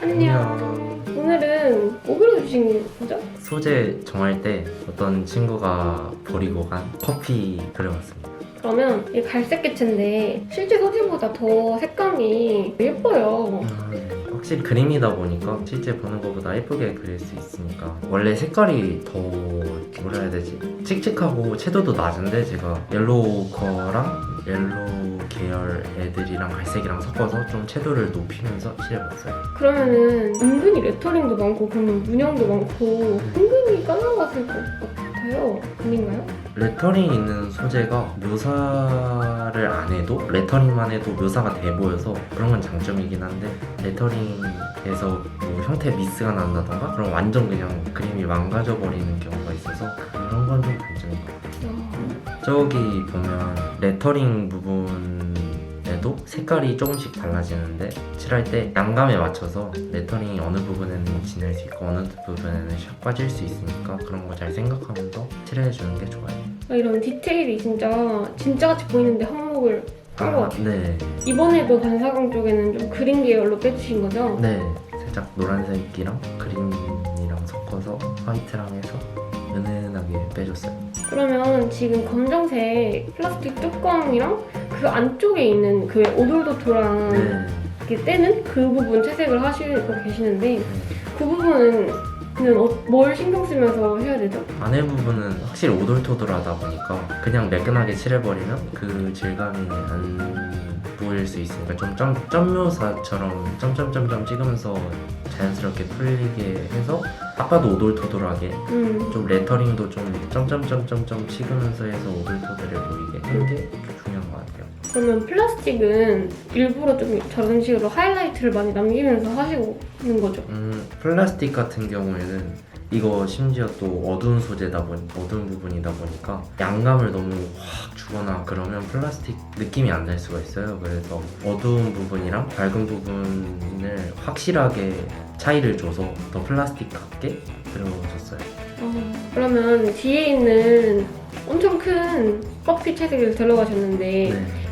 안녕. 오늘은 뭐 그려주신 거죠? 소재 정할 때 어떤 친구가 버리고 간 커피 그려봤습니다. 그러면 이 갈색 개체인데 실제 소재보다 더 색감이 예뻐요. 확실히 그림이다 보니까 실제 보는 것보다 예쁘게 그릴 수 있으니까 원래 색깔이 더 이렇게 뭐라 해야 되지 칙칙하고 채도도 낮은데 제가 옐로우 커랑 옐로우 계열 애들이랑 갈색이랑 섞어서 좀 채도를 높이면서 칠해봤어요. 그러면은 은근히 레터링도 많고 그러면 문양도 많고 은근히 까다로웠을 것 같아요. 아닌가요? 레터링 있는 소재가 묘사를 안 해도 레터링만 해도 묘사가 돼 보여서 그런 건 장점이긴 한데 레터링에서 뭐 형태 미스가 난다던가 그럼 완전 그냥 그림이 망가져 버리는 경우가 있어서 그런 건 좀 단점인 것 같아요. 아, 저기 보면 레터링 부분 에도 색깔이 조금씩 달라지는데 칠할 때 양감에 맞춰서 레터링이 어느 부분에는 진할 수 있고 어느 부분에는 샥 빠질 수 있으니까 그런 거 잘 생각하면서 칠해주는 게 좋아요. 이런 디테일이 진짜 진짜같이 보이는데 한몫을 한것 같아요. 네. 이번에도 반사광 쪽에는 좀 그린 계열로 빼주신 거죠? 네, 살짝 노란색이랑 그린이랑 섞어서 화이트랑 해서 은은하게 빼줬어요. 그러면 지금 검정색 플라스틱 뚜껑이랑 그 안쪽에 있는 그 오돌도돌한 네. 이렇게 떼는 그 부분 채색을 하시고 계시는데 그 부분은 그냥 어- 뭘 신경 쓰면서 해야 되죠? 안에 부분은 확실히 오돌토돌하다 보니까 그냥 매끈하게 칠해버리면 그 질감이 안 보일 수 있으니까 좀 점, 점묘사처럼 점점점점 찍으면서 자연스럽게 풀리게 해서 아까도 오돌토돌하게 음. 좀 레터링도 좀 점점점점점 찍으면서 해서 오돌토돌해 보이게 하는 게 중요한 것 같아요. 그러면 플라스틱은 일부러 좀 저런 식으로 하이라이트를 많이 남기면서 하시고 있는 거죠? 음, 플라스틱 같은 경우에는 이거 심지어 또 어두운 소재다 보니 어두운 부분이다 보니까 양감을 너무 확 주거나 그러면 플라스틱 느낌이 안 날 수가 있어요. 그래서 어두운 부분이랑 밝은 부분을 확실하게 차이를 줘서 더 플라스틱 같게 그려줬어요. 어, 그러면 뒤에 있는 엄청 큰 커피 채색을 들어가셨는데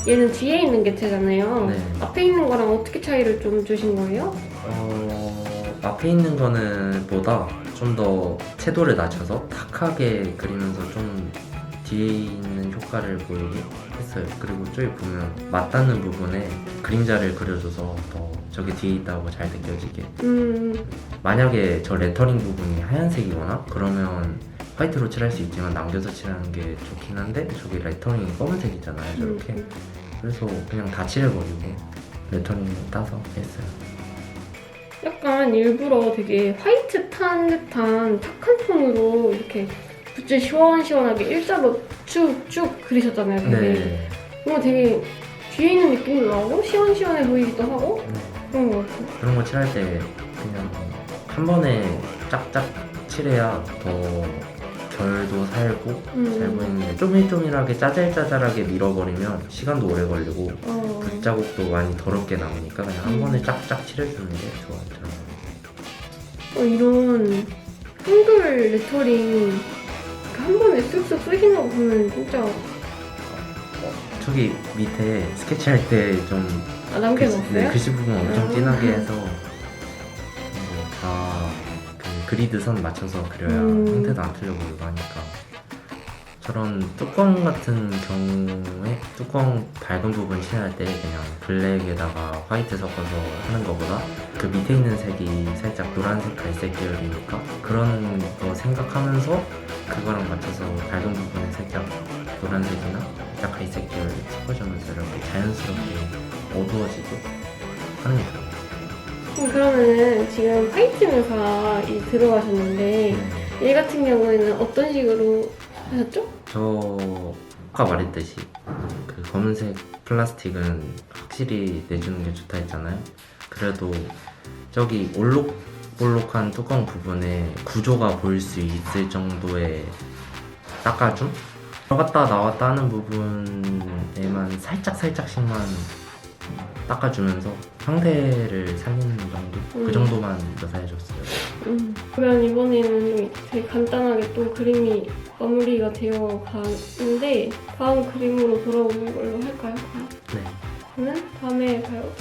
네. 얘는 뒤에 있는 개체잖아요. 네. 앞에 있는 거랑 어떻게 차이를 좀 주신 거예요? 어, 앞에 있는 거는 보다 좀 더 채도를 낮춰서 탁하게 그리면서 좀 뒤에 있는 효과를 보이게 했어요. 그리고 저기 보면 맞닿는 부분에 그림자를 그려줘서 더 저기 뒤에 있다고 잘 느껴지게. 음, 만약에 저 레터링 부분이 하얀색이거나 그러면 화이트로 칠할 수 있지만 남겨서 칠하는 게 좋긴 한데 저기 레터링이 검은색이잖아요. 저렇게. 음. 그래서 그냥 다 칠해버리고 레터링 따서 했어요. 약간 일부러 되게 화이트 탄 듯한 탁한 톤으로 이렇게 붓질 시원시원하게 일자로 쭉쭉 그리셨잖아요. 근데 네. 뭔가 되게 뒤에 있는 느낌도 나고 시원시원해 보이기도 하고 네. 그런 것 같아요. 그런 거 칠할 때 그냥 한 번에 짝짝 칠해야 더 결도 살고 잘 음, 보이는데 쪼밀쪼밀하게 짜잘짜잘하게 밀어버리면 시간도 오래 걸리고 어, 붓자국도 많이 더럽게 나오니까 그냥 한 음. 번에 짝짝 칠해주는 게 좋아요 저는. 어, 이런 한글 레터링 한 번에 쓱쓱 쓰시는 거 보면 진짜 저기 밑에 스케치할 때좀 아, 남겨놨어요? 네, 글씨 부분 엄청 아. 진하게 해서 다 그 그리드 선 맞춰서 그려야 음. 형태도 안 틀려 보이고 하니까 저런 뚜껑 같은 경우에 뚜껑 밝은 부분 칠할 때 그냥 블랙에다가 화이트 섞어서 하는 것보다 그 밑에 있는 색이 살짝 노란색 갈색 계열이니까 그런 거 생각하면서 그거랑 맞춰서 밝은 부분에 살짝 노란색이나 살짝 갈색 계열 섞어주면서 이렇게 자연스럽게 어두워지게 하는. 음, 그러면은 지금 화이트 묘사이 들어가셨는데 얘 같은 경우에는 어떤 식으로 하셨죠? 저 아까 말했듯이 그 검은색 플라스틱은 확실히 내주는 게 좋다 했잖아요. 그래도 저기 올록볼록한 뚜껑 부분에 구조가 보일 수 있을 정도의 닦아줌? 들어갔다 나왔다 하는 부분에만 살짝 살짝씩만 닦아주면서 상태를 살리는 정도? 음. 그 정도만 묘사해줬어요. 음. 그러면 이번에는 좀 되게 간단하게 또 그림이 마무리가 되어 가는데 다음 그림으로 돌아오는 걸로 할까요? 네. 그러면 다음에 봐요.